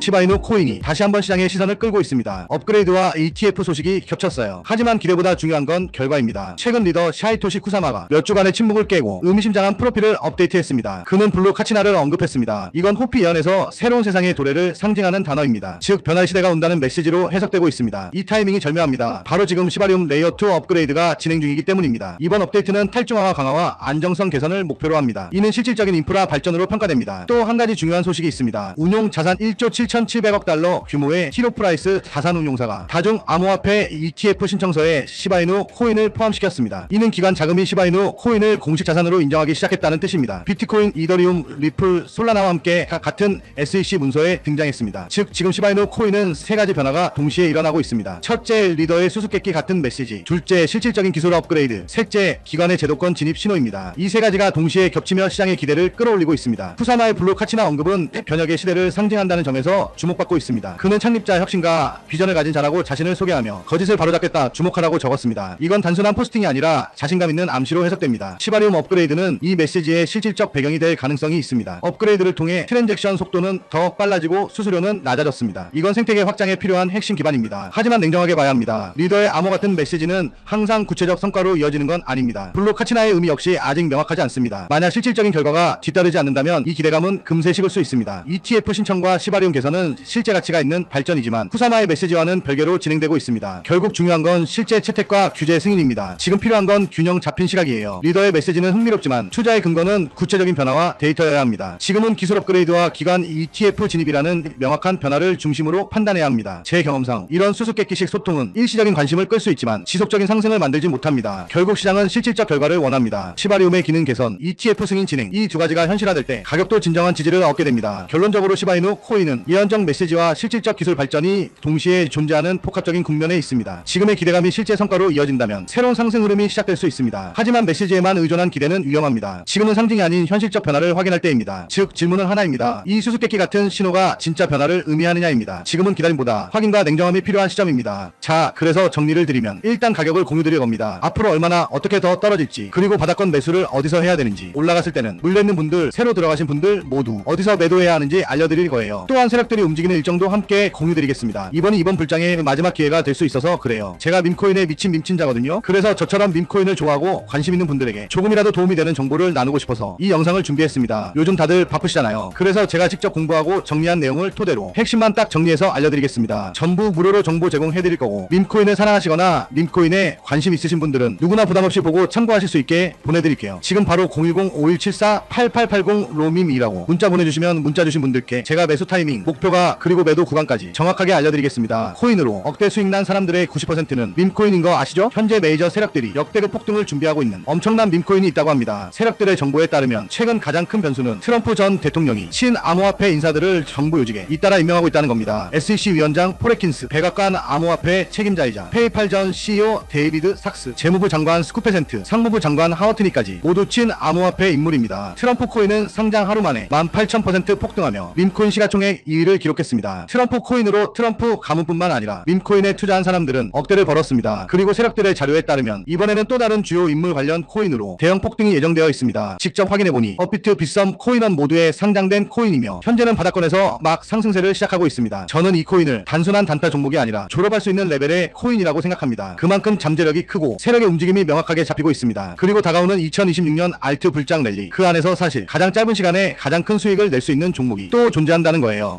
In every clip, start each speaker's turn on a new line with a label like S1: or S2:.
S1: 시바이누 코인이 다시 한번 시장의 시선을 끌고 있습니다. 업그레이드와 ETF 소식이 겹쳤어요. 하지만 기대보다 중요한 건 결과입니다. 최근 리더 샤이토시 쿠사마가 몇 주간의 침묵을 깨고 의미심장한 프로필을 업데이트했습니다. 그는 블루 카치나를 언급했습니다. 이건 호피 예언에서 새로운 세상의 도래를 상징하는 단어입니다. 즉 변화의 시대가 온다는 메시지로 해석되고 있습니다. 이 타이밍이 절묘합니다. 바로 지금 시바리움 레이어 2 업그레이드가 진행 중이기 때문입니다. 이번 업데이트는 탈중화와 강화와 안정성 개선을 목표로 합니다. 이는 실질적인 인프라 발전으로 평가됩니다. 또 한 가지 중요한 소식이 있습니다. 운용 자산 1조 7,700억 달러 규모의 히로 프라이스 자산 운용사가 다중 암호화폐 ETF 신청서에 시바이누 코인을 포함시켰습니다. 이는 기관 자금이 시바이누 코인을 공식 자산으로 인정하기 시작했다는 뜻입니다. 비트코인, 이더리움, 리플, 솔라나와 함께 각 같은 SEC 문서에 등장했습니다. 즉 지금 시바이누 코인은 세 가지 변화가 동시에 일어나고 있습니다. 첫째 리더의 수수께끼 같은 메시지, 둘째 실질적인 기술 업그레이드, 셋째 기관의 제도권 진입 신호입니다. 이 세 가지가 동시에 겹치며 시장의 기대를 끌어올리고 있습니다. 푸사마의 블루 카치나 언급은 변혁의 시대를 상징한다는 점에서 주목받고 있습니다. 그는 창립자 혁신가 비전을 가진 자라고 자신을 소개하며 거짓을 바로잡겠다 주목하라고 적었습니다. 이건 단순한 포스팅이 아니라 자신감 있는 암시로 해석됩니다. 시바리움 업그레이드는 이 메시지의 실질적 배경이 될 가능성이 있습니다. 업그레이드를 통해 트랜잭션 속도는 더 빨라지고 수수료는 낮아졌습니다. 이건 생태계 확장에 필요한 핵심 기반입니다. 하지만 냉정하게 봐야 합니다. 리더의 암호 같은 메시지는 항상 구체적 성과로 이어지는 건 아닙니다. 블루 카치나의 의미 역시 아직 명확하지 않습니다. 만약 실질적인 결과가 뒤따르지 않는다면 이 기대감은 금세 식을 수 있습니다. ETF 신청과 시바리움 개선은 실제 가치가 있는 발전이지만 쿠사마의 메시지와는 별개로 진행되고 있습니다. 결국 중요한 건 실제 채택과 규제 승인입니다. 지금 필요한 건 균형 잡힌 시각이에요. 리더의 메시지는 흥미롭지만 투자의 근거는 구체적인 변화와 데이터여야 합니다. 지금은 기술 업그레이드와 기관 ETF 진입이라는 명확한 변화를 중심으로 판단해야 합니다. 제 경험상 이런 수수께끼식 소통은 일시적인 관심을 끌 수 있지만 지속적인 상승을 만들지 못합니다. 결국 시장은 실질적 결과를 원합니다. 시바리움의 기능 개선, ETF 승인 진행 이 두 가지가 현실화될 때 가격도 진정한 지지를 얻게 됩니다. 결론적으로 시바이누 코인은 예언적 메시지와 실질적 기술 발전이 동시에 존재하는 복합적인 국면에 있습니다. 지금의 기대감이 실제 성과로 이어진다면 새로운 상승 흐름이 시작될 수 있습니다. 하지만 메시지에만 의존한 기대는 위험합니다. 지금은 상징이 아닌 현실적 변화를 확인할 때입니다. 즉 질문은 하나입니다. 이 수수께끼 같은 신호가 진짜 변화를 의미하느냐입니다. 지금은 기다림보다 확인과 냉정함이 필요한 시점입니다. 자, 그래서 정리를 드리면 일단 가격을 공유드릴 겁니다. 앞으로 얼마나 어떻게 더 떨어질지 그리고 바닥권 매수를 어디서 해야 되는지 올라갔을 때는 물려있는 분들 새로 들어가신 분들 모두 어디서 매도해야 하는지 알려드릴 거예요. 또한 세력들이 움직이는 일정도 함께 공유드리겠습니다. 이번이 이번 불장의 마지막 기회가 될 수 있어서 그래요. 제가 밈코인에 미친 밈친자거든요. 그래서 저처럼 밈코인을 좋아하고 관심 있는 분들에게 조금이라도 도움이 되는 정보를 나누고 싶어서 이 영상을 준비했습니다. 요즘 다들 바쁘시잖아요. 그래서 제가 직접 공부하고 정리한 내용을 토대로 핵심만 딱 정리해서 알려드리겠습니다. 전부 무료로 정보 제공해드릴 거고 밈코인을 사랑하시거나 밈코인에 관심 있으신 분들은 누구나 부담없이 보고 참고하실 수 있게 보내드릴게요. 지금 바로 010-5174-8880 로밈이라고 문자 보내주시면 문자 주신 분들께 제가 매수 타이밍, 목표가 그리고 매도 구간까지 정확하게 알려드리겠습니다. 코인으로 억대 수익 난 사람들의 90%는 밈코인인 거 아시죠? 현재 메이저 세력들이 역대급 폭등을 준비하고 있는 엄청난 밈코인이 있다고 합니다. 세력들의 정보에 따르면 최근 가장 큰 변수는 트럼프 전 대통령이 신암호화폐 인사들을 정부 요직에 잇따라 임명하고 있다는 겁니다. SEC 위원장 포레킨스, 백악관 암호화폐 책임자이자 페이팔 전 CEO 데이비드 삭스, 재무부 장관 스쿠페센트, 상무부 장관 하워트니까지 모두 친 암호화폐 인물입니다. 트럼프 코인은 상장 하루 만에 18,000% 폭등하며 밈코인 시가총액 2 위를 기록했습니다. 트럼프 코인으로 트럼프 가문뿐만 아니라 밈코인에 투자한 사람들은 억대를 벌었습니다. 그리고 세력들의 자료에 따르면 이번에는 또 다른 주요 인물 관련 코인으로 대형 폭등이 예정되어 있습니다. 직접 확인해보니 업비트, 빗썸, 코인원 모두에 상장된 코인이며 현재는 바닥권에서 막 상승세를 시작하고 있습니다. 저는 이 코인을 단순한 단타 종목이 아니라 졸업할 수 있는 레벨의 코인이라고 생각합니다. 그만큼 잠재력이 크고 세력의 움직임이 명확하게 잡히고 있습니다. 그리고 다가오는 2026년 알트 불장 랠리 그 안에서 사실 가장 짧은 시간에 가장 큰 수익을 낼 수 있는 종목이 또 존재한다는 거예요.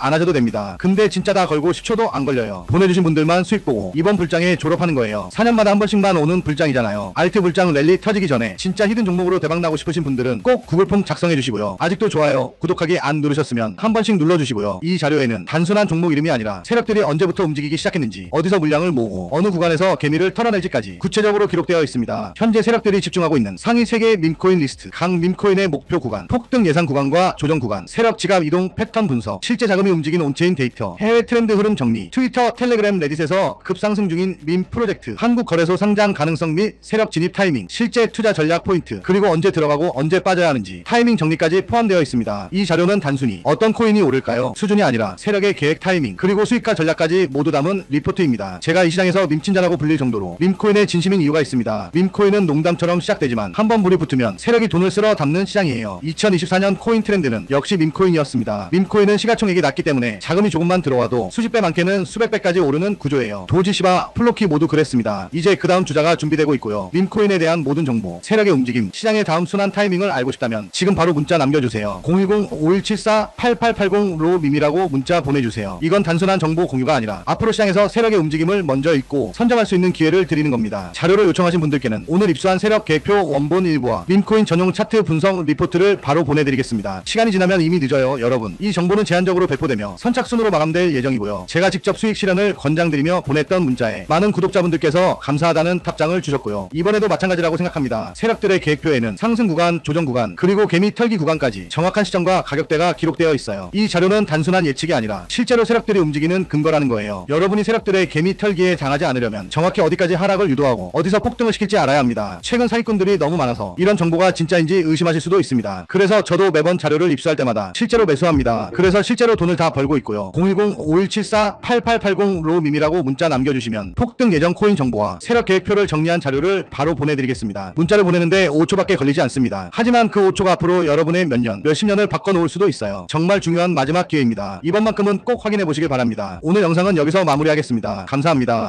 S1: 안 하셔도 됩니다. 근데 진짜 다 걸고 10초도 안 걸려요. 보내주신 분들만 수익 보고 이번 불장에 졸업하는 거예요. 4년마다 한 번씩만 오는 불장이잖아요. 알트 불장 랠리 터지기 전에 진짜 히든 종목으로 대박나고 싶으신 분들은 꼭 구글 폼 작성해 주시고요. 아직도 좋아요, 구독하기 안 누르셨으면 한 번씩 눌러주시고요. 이 자료에는 단순한 종목 이름이 아니라 세력들이 언제부터 움직이기 시작했는지 어디서 물량을 모으고 어느 구간에서 개미를 털어낼지까지 구체적으로 기록되어 있습니다. 현재 세력들이 집중하고 있는 상위 3개의 밈코인 리스트, 각 밈코인의 목표 구간, 폭등 예상 구간과 조정 구간, 세력 지갑 이동 패턴 분석, 실제 자금 이 자금이 움직인 온체인 데이터, 해외 트렌드 흐름 정리, 트위터, 텔레그램, 레딧에서 급상승 중인 민 프로젝트, 한국 거래소 상장 가능성 및 세력 진입 타이밍, 실제 투자 전략 포인트, 그리고 언제 들어가고 언제 빠져야 하는지 타이밍 정리까지 포함되어 있습니다. 이 자료는 단순히 어떤 코인이 오를까요? 수준이 아니라 세력의 계획 타이밍, 그리고 수익과 전략까지 모두 담은 리포트입니다. 제가 이 시장에서 밈친자라고 불릴 정도로 밈코인의 진심인 이유가 있습니다. 밈코인은 농담처럼 시작되지만 한 번 물이 붙으면 세력이 돈을 쓸어 담는 시장이에요. 2024년 코인 트렌드는 역시 밈코인이었습니다. 밈코인은 시가총액이 낮기 때문에 자금이 조금만 들어와도 수십 배 많게는 수백 배까지 오르는 구조예요. 도지시바, 플로키 모두 그랬습니다. 이제 그 다음 주자가 준비되고 있고요. 밈코인에 대한 모든 정보, 세력의 움직임, 시장의 다음 순환 타이밍을 알고 싶다면 지금 바로 문자 남겨주세요. 010-5174-8880로 밈이라고 문자 보내주세요. 이건 단순한 정보 공유가 아니라 앞으로 시장에서 세력의 움직임을 먼저 읽고 선점할 수 있는 기회를 드리는 겁니다. 자료를 요청하신 분들께는 오늘 입수한 세력 계획표 원본 일부와 밈코인 전용 차트 분석 리포트를 바로 보내드리겠습니다. 시간이 지나면 이미 늦어요, 여러분. 이 정보는 제한적으로 배포되며 선착순으로 마감될 예정이고요. 제가 직접 수익 실현을 권장드리며 보냈던 문자에 많은 구독자분들께서 감사하다는 답장을 주셨고요. 이번에도 마찬가지라고 생각합니다. 세력들의 계획표에는 상승 구간, 조정 구간, 그리고 개미 털기 구간까지 정확한 시점과 가격대가 기록되어 있어요. 이 자료는 단순한 예측이 아니라 실제로 세력들이 움직이는 근거라는 거예요. 여러분이 세력들의 개미 털기에 당하지 않으려면 정확히 어디까지 하락을 유도하고 어디서 폭등을 시킬지 알아야 합니다. 최근 사기꾼들이 너무 많아서 이런 정보가 진짜인지 의심하실 수도 있습니다. 그래서 저도 매번 자료를 입수할 때마다 실제로 매수합니다. 그래서 실제로 돈을 다 벌고 있고요. 010-5174-8880로 밈이라고 문자 남겨주시면 폭등 예정 코인 정보와 세력 계획표를 정리한 자료를 바로 보내드리겠습니다. 문자를 보내는데 5초밖에 걸리지 않습니다. 하지만 그 5초가 앞으로 여러분의 몇 년, 몇십 년을 바꿔놓을 수도 있어요. 정말 중요한 마지막 기회입니다. 이번만큼은 꼭 확인해 보시길 바랍니다. 오늘 영상은 여기서 마무리하겠습니다. 감사합니다.